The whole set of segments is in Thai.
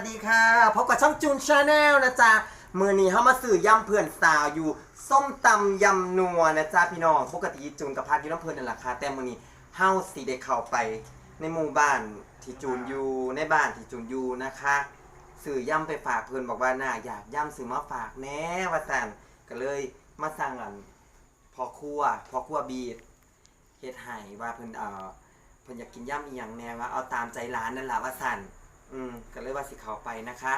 วัสดีค่ะ พบกับช่องจูนชาแนลนะจ๊ะ มือนี้เขามาสื่อยำเพื่อนสาวอยู่ ส้มตำยำนัวนะจ๊ะพี่น้อง ปกติจูนกับพาร์ทอยู่น้ำเพื่อนนั่นแหละค่ะแต่มือนี้เฮาสีได้เข้าไป ในหมู่บ้านที่จูนอยู่ในบ้านที่จูนอยู่นะคะสื่อย่ำไปฝากเพื่อนบอกว่าน่าอยากย่ำสื่อมาฝากแน่ว่าสันก็เลยมาสั่งอันพอครัวพอครัวบีดเฮ็ดให้ว่าเพิ่อนเอ่อเพิ่อนอยากกินย่ำอีหยังแน่ว่าเอาตามใจร้านนั่นแหละว่าสัน อืมก็เลยว่าสิเขาไปนะคะ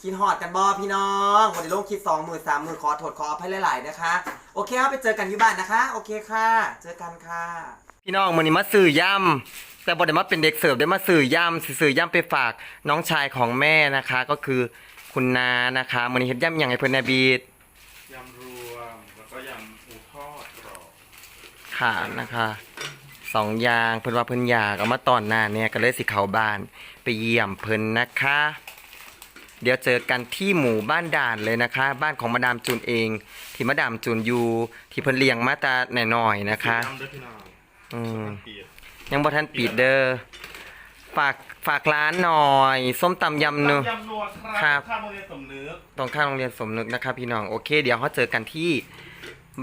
คิดหอดกันบอพี่น้องวันนี้ลงคิดสองมือสามมือขอโทษขออภัยหลาย ๆ นะคะ โอเคครับไปเจอกันที่บ้านนะคะ โอเคค่ะ เจอกันค่ะ พี่น้องวันนี้มาสื่อย่ำแต่บอได้มาเป็นเด็กเสิร์ฟได้มาสื่อย่ำสื่อย่ำไปฝากน้องชายของแม่นะคะ ก็คือคุณนานะคะวันนี้เห็นย่ำอย่างไรเพื่อนนาบีดยำรวมแล้วก็ยำหมูทอดกรอบค่ะนะคะ สองอย่างเพิ่นว่าเพิ่นอยากเอามาตอนหน้าเนี่ยก็เลยสิเขาบ้านไปเยี่ยมเพิ่นนะคะ เดี๋ยวเจอกันที่หมู่บ้านด่านเลยนะคะ บ้านของมาดามจูนเอง ที่มาดามจูนอยู่ที่เพิ่นเลี้ยงมาแตาหน่อยๆนะคะยำด้วยพี่น้องอืมเปียกยังบ่ทันปิดเด้อฝากฝากร้านหน่อย ส้มตำยำเนื้อ ยำนัวคครัรับ บข้าวโรงเรียนสมนึก ตรงข้างโรงเรียนสมนึกนะคะพี่น้อง โอเค เดี๋ยวเขาเจอกันที่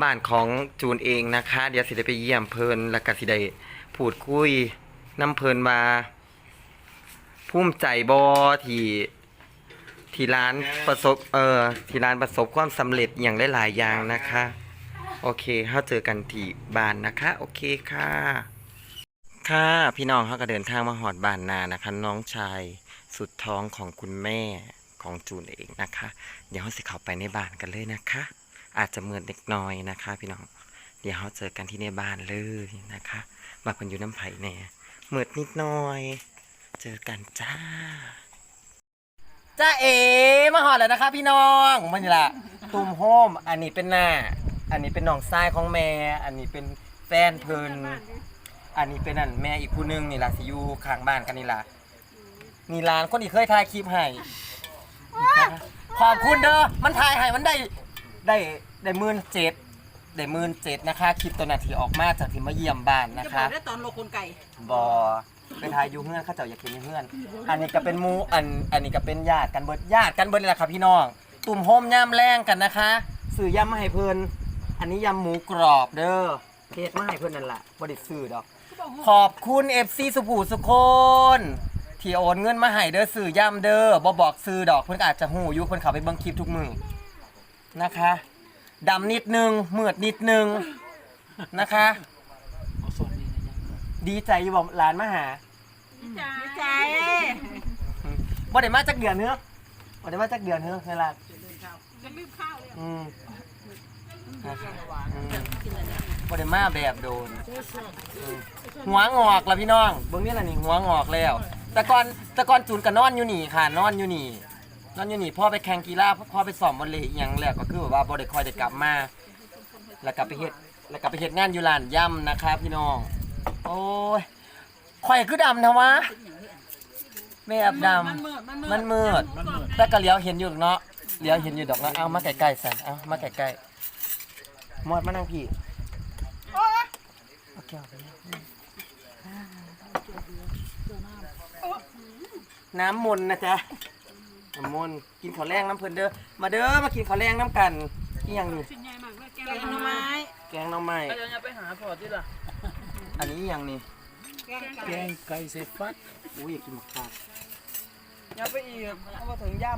บ้านของจูนเองนะคะ เดี๋ยวสิได้ไปเยี่ยมเพลินแล้วก็สิได้พูดคุยน้ำเพลินมาภูมิใจบอที่ที่ร้านประสบเออที่ร้านประสบความสำเร็จอย่างหลายๆอย่างนะคะ โอเคเขาเจอกันที่บ้านนะคะ โอเคค่ะ ค่ะพี่น้องเขาก็เดินทางมาหอดบ้านนานะคะ น้องชายสุดท้องของคุณแม่ของจูนเองนะคะ เดี๋ยวเขาสิเข้าไปในบ้านกันเลยนะคะ อาจจะเมือนเด็กน้อยนะคะ พี่น้อง เดี๋ยวเขาเจอกันที่ในบ้านเลยนะคะมาเป็นอยู่น้ำไผ่แน่เมือดนิดหน่อย เจอกันจ้าจ้าเอมาหอดแล้วนะคะ พี่น้องมันนี่ละตุ่มโฮมอันนี้เป็นหน้า อันนี้เป็นน้องทรายของแม่ อันนี้เป็นแฟนเพิ่นอันนี้เป็นอันแม่อีกผู้หนึงนี่ล่ะสิอยู่ข้างบ้านกันนี่ล่ะนี่ร้านคนที่เคยถ่ายคลิปให้ขอบคุณเด้อมันถ่ายให้มันได้ ได้ได้หมื่นเจ็ดได้หมื่นเจ็ดนะคะ คลิปตัวนาทีออกมาจากที่มาเยี่ยมบ้านจะนะบอคะ กได้ตอนโลคนไก่บอไปถ่ายอยู่เฮือนเข้าเจ้าอยากกินอยู่เฮือน อันนี้ก็เป็นหมูอันอันนี้ก็เป็นญาติกันเบิดญาติกันเบิดนี่แหละครับพี่น้อง ตุ่มโฮมย่ำแรงกันนะคะซื้อยำมาให้เพิ่นอันนี้ยำหมูกรอบเด้อเทศมาให้เพิ่นนั่นแหละบ่ได้ซื้อดอก ขอบคุณ FC สุภูสุคนที่โอนเงินมาให้เด้อสื่อย่ำเด้อบ่บอกซื้อดอกเพิ่นก็อาจจะหูอยู่เพิ่นเข้าไปเบิ่งคลิปทุกมือ นะคะดำนิดนึงมืดนิดนึงนะคะดีใจอยู่บอกหลานมาหาดีใจบ่ได้มาจากเดือนเนื้อะบ่ได้มาจากเดือนเนื้อะในร้านจะรีบข้าวเลยอืมนะครับอืมบ่ได้มาแบบโดนอืมหัวงอกแล้วพี่น้องเบิ่งนี่ล่ะนี่หัวงอกแล้ว แต่ก่อนแต่ก่อนจูนก็นอนอยู่นี่ค่ะนอนอยู่นี่ นอนอยู่นี่พ่อไปแข่งกีฬาพ่อไปสอบวอลเลยอหยังแล้วก็คือแบบว่าบ่ได้คอยได้กลับมา แล้วกลับไปเฮ็ดแล้วกลับไปเฮ็ดงานอยู่ร้านย่ำนะครับพี่น้อง โอ้ยข่อยคือดำทำวะแม่อับดำมันมืดแต่ก็เลี้ยวเห็นอยู่ดอเนาะเลี้ยวเห็นอยู่ดอกเนาะเอามาใกล้ๆสันเอามาใกล้ๆมอดมานั่งพี่โอเคเอาไปเลยน้ำมนต์นะจ๊ะ น้ำมนต์กินข้าวแรงน้ำเพิ่นเด้อ มาเด้อมากินข้าวแรงน้ำกันนี่ยังนี่ชิ้นใหญ่มากเลยแกงหน่อไม้แกงหน้ำไม้เดี๋ยวจะไปหาพอที่ล่ะอันนี้ยังนี่ แกงแกไก่งไก่เซฟัดอุ้ยอยากกินหมกปลาอย่าไปอีกเอามาถึงย่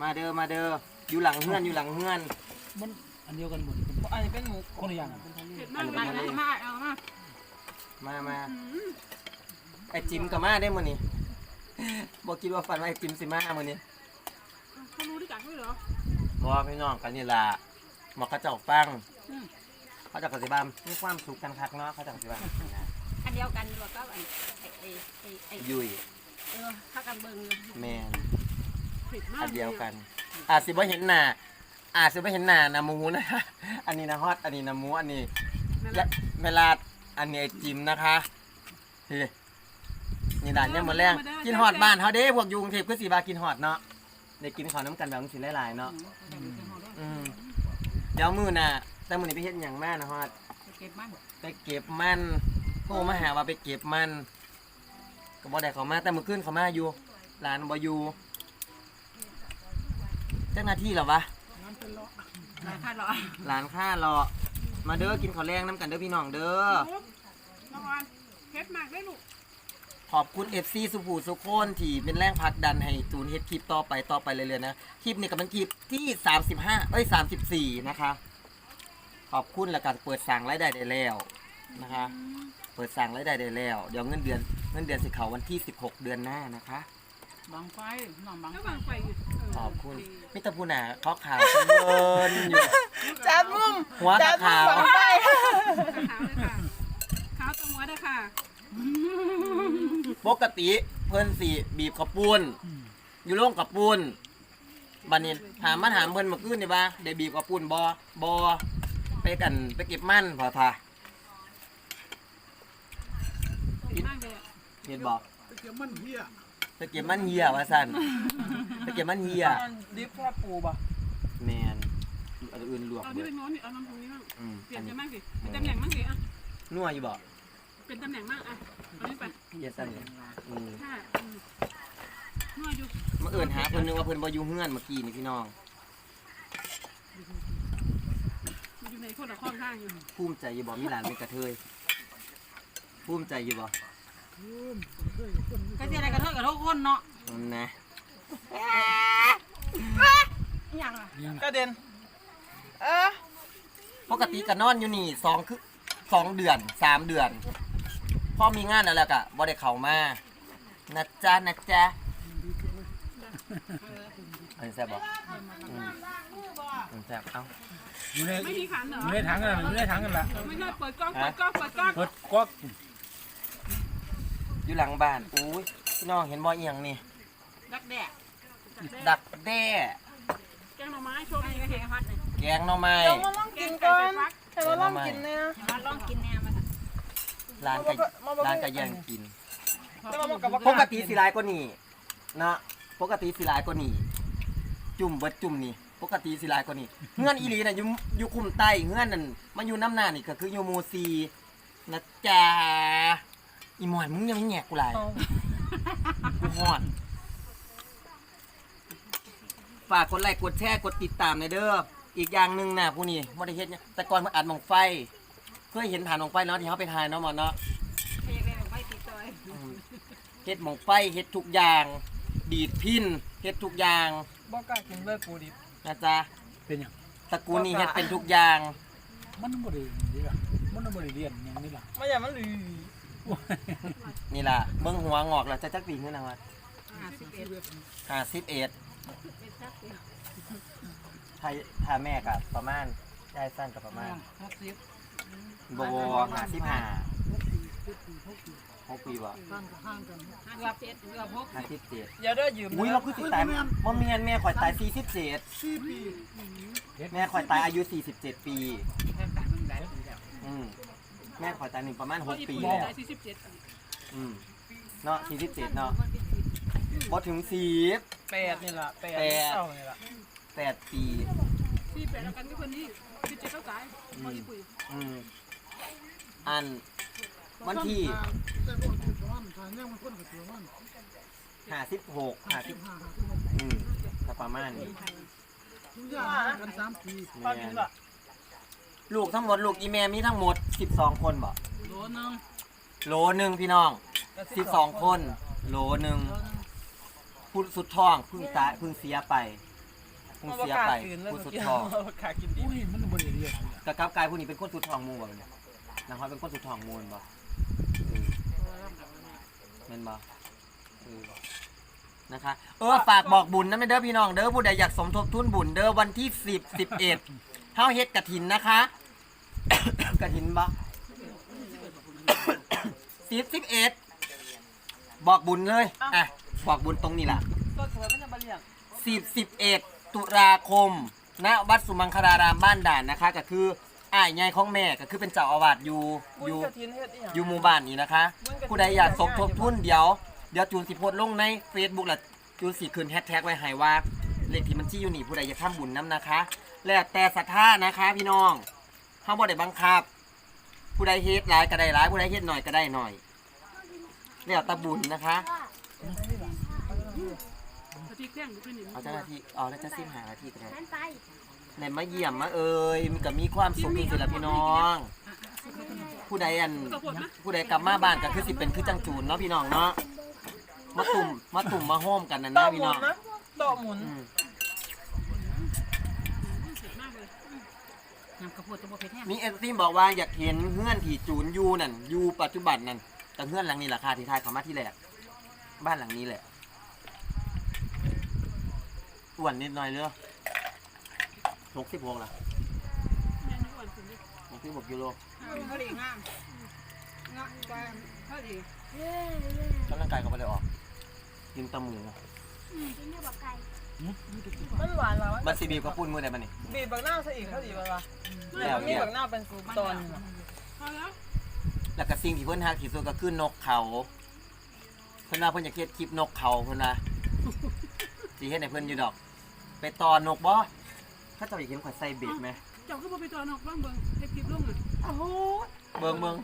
มาเด้อมาเด้อ อยู่หลังเฮือนอยู่หลังเฮือนำมันอันเดียวกันหมดอันนี้เป็นหมูคนละอย่างอะเผ็ดมากมากเอามาเอามามามาไอจิมกับมาได้มื้อนี้ บอกคิดว่าฝันว่าไอจิมสิมามื้อนี้เขารู้ที่จักด้วยเหรอ บ่พี่น้องกันนี่ล่ะหมอกระเจ้าฟังเขาเจะกสิบามมีความสุขกันคักเนาะเขาเจะกสิบามอันเดียวกันหรอก็ไอ้ไอ้ไอ้ไอ้ไอ้ยุยเออถ้ากันเบิ่งเลยแม่นเผ็ดมากอันเดียวกัน อาจสิบ่เห็นหน้าอาจสิบ่เห็นหน้านะหมูนะ อันนี้นะฮอดอันนี้นะหมูอันนี้ยะเวลาอันนี้ไอจิมนะคะนี่ นี่ด่านเนี่ยามมื้อแรงกินฮอดบ้านเฮาเด้พวกอยู่กรุงเทพคือสิว่ากินฮอดเนาะได้กินข้าวน้ำกันแบบสิหลายๆเนาะอืมเดี๋ยวมื้อน่ะแต่มื้อนี้ไปเฮ็ดหยังมานะฮอดเก็บมันไปเก็บมันโทรมาหาว่าไปเก็บมันก็บ่ได้เขามาแต่เมื่อคืนเขามาอยู่ร้านบ่อยู่เจ้าหน้าที่เหรอวะราคาร้อยร้านค้ารอมาเด้อกินข้าวแรงน้ำกันเด้อพี่น้องเด้อน้องออนเผ็ดมากเลยลูก ขอบคุณ FC สุภูสุโคนที่เป็นแรงผลักดันให้จูนเฮ็ดคลิปต่อไปต่อไปเรื่อยๆนะ คลิปนี้ก็เป็นคลิปที่ 35 เอ้ย 34 นะคะ ขอบคุณแล้วก็เปิดสั่งรายได้ได้แล้วนะคะ เปิดสั่งรายได้ได้แล้ว เดี๋ยวเงินเดือนเงินเดือนสิเขาวันที่ 16 เดือนหน้านะคะบางไฟน้องบางก็ไฟวางไฟอยู่ขอบคุณมิตรพูนาเขาขาวเงินอยู่ จับมุมหัวจัตะบมุขามวบังไฟ ขาวเลยค่ะ ขาวตรงหัวเลยค่ะ ปกติเพิ่นสิบีบกระปุนอยู่โรงกระปุนบัดนี้ถามมาถามเพิ่นเมื่อคืนนี่ว่าได้บีบกระปุนบ่บ่ไปกันไปเก็บมันพอทาดีมากเลยเห็นบ่เกี่ยวมันเหี้ยไปเก็บมันเหียว่าซั่นไปเก็บมันเหียดิฟแค่ปูป่ะแม่นอันอื่นลวกเอาเบิที่ดเป็นโน้นนี่เอาน้ำตรงนี้บ้างอืมเปลี่ยอันนจะนี้มากสิเป็นตำแหน่งมากสิอะนัวอยู่บ่ เป็นตำแหน่งมากอะเอานี้ไปเฮ็ดซั่นนี่อืมค่ะอืมนวดอยู่มาเอิ้นหาเพิ่นนึกว่าเพิ่นบ่อยู่เฮือนเมื่อกี้นี่พี่น้องอยู่ในคนละข้อข้างอยู่ภูมิใจอยู่บ่มีหลานเป็นกระเทยภูมิใจอยู่บ่ก็จะอะไรกันเท่ากับทุกคนเนาะอืมนะอย่างอะกระเด็น เออปกติก็นอนอยู่นี่สองคือสองเดือนสามเดือน พอมีงานแล้วแล้วก็บ่ได้เข้ามานะจ๊ะนะจ๊ะอันนี้แซ่บบ่อืมอันนี้แซ่บเอ้าอยู่ในไม่มีขันเหรอ อยู่ในถังกันอยู่ในถังกันละไม่ใช่เปิดกล้อง เปิดกล้อง เปิดกล้อง รถก๊อกอยู่หลังบ้านอุ้ยพี่น้องเห็นบ่อีหยังนี่ ดักแดดดักแด้ แกงหน่อไม้โชว์มีกระเทียมพัดเลยแกงหน่อไม้เดี๋ยวมาลองกินก่อนให้มาลองกินเนี่ยมาลองกินแนวมา ร้านก็ร้านก็แย่งกินแต่ว่ามันกับว่าปกติสิหลายกว่านี้เนาะปกติสิหลายกว่านี้จุ่มเบิดจุ่มนี่ปกติสิหลายกว่านี้เงื่อนอีหลีน่ะอยู่อยู่คุมใต้เงื่อนนั่นมาอยู่น้ำหน้านี่ก็คืออยู่หมูซีนะจ๊ะอีหมอนมึงยังไม่แหงกกูหลายกูฮอดฝากกดไลค์กดแชร์กดติดตามในอยเด้ออีกอย่างหนึ่งนะผู้นี้บ่ได้เฮ็ดหยังแต่ก่อนมาอัดหมองไฟ เคยเห็นฐานหมองไฟเนาะที่เขาไปถ่ายเนาะหมอนเนาะเรียกได้แบบไม่ติดจอยเฮ็ดหมองไฟเฮ็ดทุกอย่าง ดีดพินเฮ็ดทุกอย่างบ่กล้ากินเลยปูดิบนะจ๊ะเป็นอย่างตระกูลนี้เฮ็ดเป็นทุกอย่าง มันบริเรียนมันบริเรียนอย่างนี้ล่ะไม่อยากมันลือนี่ล่ะเบิ่งหัวงอกแล้วจะจักปีเงินนะวัดห้าสิบเอ็ดห้าสิบเอ็ดเป็นสักสิบถ้าถ้าแม่กับประมาณยายสั้นกับประมาณหกสิบ บวห้าสิบห้าหกปีบ่ข้างข้างกันห้าสิบเจ็ดเกือบหกห้าสิบเจ็ดเดี๋ยวเด้อยืมอุ้ยเราคือสิตายบ่มีเงินแม่ข่อยตายสี่สิบเจ็ดสี่ปีแม่ข่อยตายอายุสี่สิบเจ็ดปีอืมแม่ข่อยตายหนึ่งประมาณหกปีแล้วสี่สิบเจ็ดอืมเนาะสี่สิบเจ็ดเนาะบ่ถึงสี่แปดนี่ล่ะแปดแปดเท่านี่ล่ะแปดปีสี่แปดแล้วกันก็คนนี้ อืมอันวันที่แต่คนที่สอนทางนี้มันคนกับตัวมันห้าสิบหกห้าสิบอืมก็ประมาณนี้เนี่ยลูกทั้งหมดลูกอีแม่มีทั้งหมดสิบสองคนบ่โดนนึงโหลหนึ่งพี่น้องสิบสองคนโหลหนึ่งผู้สุดท้องเพึ่งตายเพึ่งเสียไปเพึ่งเสียไปกินเลยผู้เมื่สุดท้องบ่กล้ากินดิอุ้ยมันบริ เรียนกระกับกายผู้นี้เป็นคนสุดท้องหมูบ่เนี่ยนะครับเป็นคนสุดท้องหมูลบ่เออแม่นบ่เออนะคะ เออฝากบอกบุญนะแม่เด้อพี่น้องเด้อผู้ใดอยากสมทบทุนบุญเด้อวันที่สิบสิบเอ็ดเฮาเฮ็ดกระถินนะคะกระถินบ่สิบสิบเอ็ดบอกบุญเลยอะบอกบุญตรงนี้ล่ะตัวสวยมันจะบ่เลี้ยงสิบสิบเอ็ดตุลาคม ณวัดสุมังคลารามบ้านด่านนะคะ ก็คืออ้ายยายของแม่ก็คือเป็นเจ้าอาวาสอยู่บุอญยู่กระถินเฮ็ดอีหยังอยู่หมู่บ้านนี้นะคะ ผู้ใดอยากสมทบทุนเดี๋ยวเดี๋ยวจูนสิโพสต์ลงใน Facebook และจูนสิขึ้นแฮชแท็กไว้ให้ว่าเลขที่มันที่อยู่นี่ผู้ใดอยากทำบุญน้ำนะคะ แล้วแต่ศรัทธานะคะพี่น้องเฮาบ่ได้บังคับ ผู้ใดเฮ็ดหลายก็ได้หลายผู้ใดเฮ็ดหน่อยก็ได้หน่อยเนี่ยตะบุญนะคะส ติเครื่องอยู่ขึ้นนี่เอาเจ้าหน้าที่เอาแล้วจะสิ้นหาหน้าที่กันเลยไหนมาเยี่ยมมาเอ่ยมันก็มีความสุขที่สุดละพี่น้อง ผู้ใดอันกระปดนะผู้ใดกลับมาบ้านก็คือสิเป็นคือจังจูนเนาะพี่น้องเนาะมาตุ่มมาตุ่มมาโฮมกันนะต่อนะหพี่มุน้นองนะต่อหมุนอืมเสียมากเลยน้ำกระโพดจะบ่เผ็ดแห้งมีเอฟซีบอกว่าอยากเห็นเฮือนที่จูนอยู่นั่นอยู่ปัจจุบันนั่นแต่เฮือนหลังนี้ราคาที่ทายเขามาที่แรกบ้านหลังนี้แหละ อ้วนนิดหน่อยเด้อหกสิบหกละแม่นึกว่าคุณดิหกสิบหกกิโลพอดีงามงามกว่าพอดีกำลังกายก็ไม่ได้ออก กินตะหมูมันหวานแล้วบันซีบีบก็ปุ้นมือได้บันนี่บีบบักหน้าซะอีกเท่าดีป่ะวะแล้วมีบักหน้าเป็นตอนพอแล้วแล้วก็สิ่งที่เพิ่อนฮักที่สุดก็คือนกเขาเพิ่อนว่าเพิ่อนอยากเฮ็ดคลิปนกเขาเพิ่อนว่าสิเฮ็ดให้เพิ่อนอยู่ดอก ไปต่อนกบ่ถ้าเจ้าอยากเห็นข่อยใส่เบ็ดไหมเจ้าก็บ่ไปตัวนอกบ้างเบิ่งเฮ็ดคลิปลงอะโอ้โหเบิ่งเบิ่ง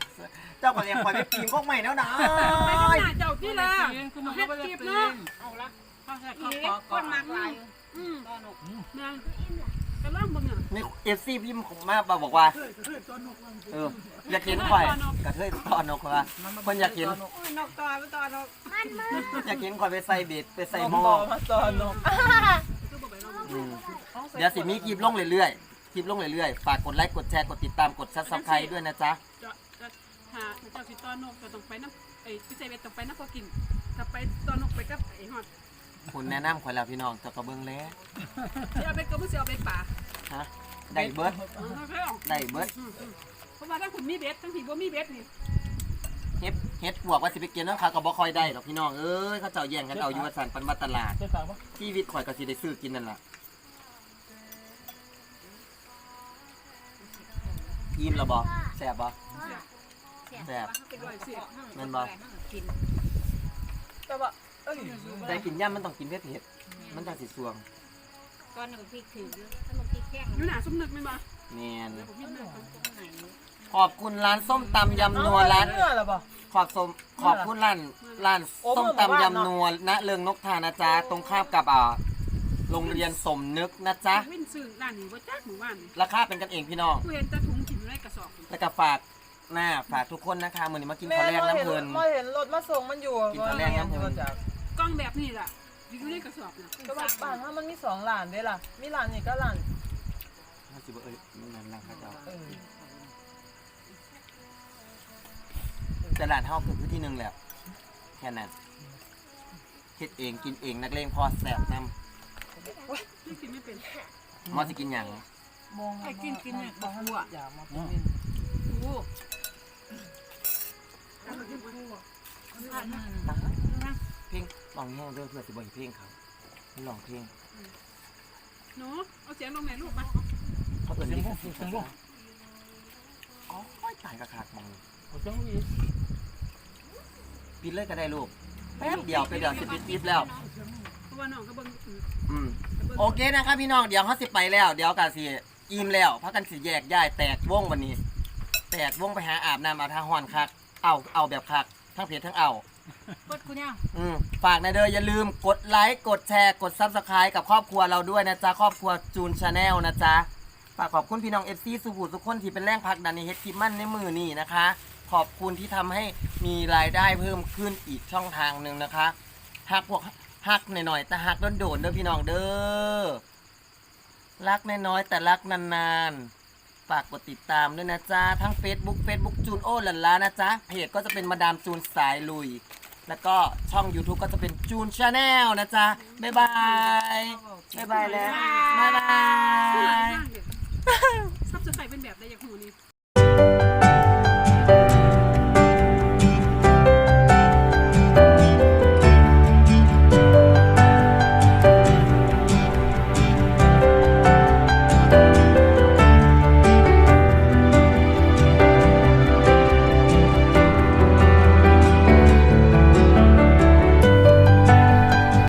เจ้าข่อยเองข่อยไปปีนพวกใหม่แล้วนะไปข้างหน้าเจ้าที่ละเฮ็ดคลิปเนาะเอาละข้าวแซ่บอีข้าวกขอคนมากหลายอืมตอนกแม่กำลังเบิ่งอะนี่ FC พิมพ์ของมาบอกว่าเอออยากเห็นข่อยกระเทยต่อนกว่าเพิ่นอยากเห็นนกต่อไปต่อนกอยากเห็นข่อยไปใส่เบ็ดไปใส่หหม้ม้ออมาตอนนกก็บ่ไป เนาะอืมเดี๋ยวสิมีคลิปลงเรื่อยๆ คลิปลงเรื่อยๆ ฝากกดไลค์ กดแชร์ กดติดตาม กดซับสไครต์ด้วยนะจ๊ะ เจ้าหาเจ้าสิตัวนกก็ต้องไปน้ำไอ้พี่ใจเวทต้องไปน้ำพอกิน ถ้าไปตัวนกไปกับไอ้ฮอดคุณแนะนำข่อยแล้วพี่น้องเจะกระเบื้องแล้วสิเอาไปก็บ่สิเอาไปป่าฮะ ได้เบิร์ด เออเพิ่นได้เบิร์ดเพราะว่าถ้าคุณมีเบ็ดทั้งที่บ่มีเบ็ดนี่ เฮ็ดเฮ็ดพวกว่าสิไปเกินน้ำเขาก็บ่ค่อยได้หรอกพี่น้องเอ้ยเขาเจ้าแย่งกันเอาอยู่ว่าสันปันมาตลาดเจ๊ฝากปะชีวิตข่อยก็สิได้ซื้อกินนั่นล่ะยิ้มและบ่แซ่บบ่แซ่บเป็นร้อยสิบแม่นบ่กินแต่ว่าเอ้ยแต่กินย่ำมันต้องกินเผ็ดๆมันจังสิสวงก้อนหนึ่งพริกถือถ้ามันพริกแห้งอยู่หน้าสมนึกแม่นบ่แม่น ผมเห็นแล้วตรงไหน ขอบคุณร้านส้มตำยำนัวร้าน เนื้อหรอป่ะขอบสมขอบคุณร้านร้านโอ้ส้มเมื่อหมู่บ้านตำเนอะยำนัวณเริงนกทานะจ๊ะตรงข้ามกับอ่าโรงเรียนสมนึกนะจ๊ะวินซื้อร้านนี้บ่จักหมู่บ้านนี่ราคาเป็นกันเองพี่น้อง กูเห็นแตะถุงกินอยู่ในกระสอบแล้วก็ฝากหน้าฝากทุกคนนะคะมือนี้มากินแม่ข้าวแรงมาน้ำเห็นเพลินมาเห็นรถมาส่งมันอยู่กินข้าวแรงน้ำเพลินจากกล้องแบบนี้ล่ะอยู่ในกระสอบน่ะก็แบบบ้านถ้ามันมีสองหลานด้วยล่ะ มีหลานนี่ก็หลาน ห้าสิบเอ้ยนั่นแหละครับเจ้า เออ แต่ร้านเฮาคือพื้นที่หนึ่งแหละแค่นั้นคิดเองกินเองนักเลงพอแสบนที่กินไม่เป็นำมอสิกินหยังไอ้กินกินเนี่ยบอกหัวอย่ามาเป็นกูเพลงลองแห้งเด้อเพื่อสิบ่ให้เพลงเขาให้ลองเพลงหนูเอาเสียงลงไหนลูกมาเขาเอิ้นเสียงนี่พวกเสียงพวกอ๋อตายกระคากมองเสียงพวกอี ปิดเลยก็ได้ลูกแป๊บเดียวไปเดี๋ยวสิปิดคลิปแล้ว เพราะว่าน้องก็เบิ่งอืมโอเคนะครับพี่น้องเดี๋ยวเขาสิไปแล้ว เดี๋ยวกาสิอิ่มแล้วพักกันสิแยกย้ายแตกวงวันนี้ แตกวงไปหาอาบน้ำอาบท่าห้อนคักเอาเอาแบบคักทั้งเพจทั้งเอา กดกูเนี่ยอืมฝากนะเด้ออย่าลืมกดไลค์กดแชร์กดซับสไครต์กับครอบครัวเราด้วยนะจ๊ะ ครอบครัวจูนชาแนลนะจ๊ะ ฝากขอบคุณพี่น้องเอฟซีสุภูทุกคนที่เป็นแรงผลักดันในเฮ็ดคลิปมั่นในมือนี่นะคะ ขอบคุณที่ทำให้มีรายได้เพิ่มขึ้นอีกช่องทางหนึ่งนะคะหักพวกหักหน่อยๆแต่หักโดนๆเด้อพี่น้องเด้อรักน้อยๆแต่รักนานๆฝากกดติดตามด้วยนะจ๊ะทั้ง Facebook Facebook จูนโอหลันลานะจ๊ะเพจก็จะเป็นมาดามจูนสายลุย แล้วก็ช่อง YouTube ก็จะเป็นจูนชาแนลนะจ๊ะบ๊ายบายบ๊ายบายแล้วบ๊ายบาย ซับสไครเป็นแบบใดอยากหูนี่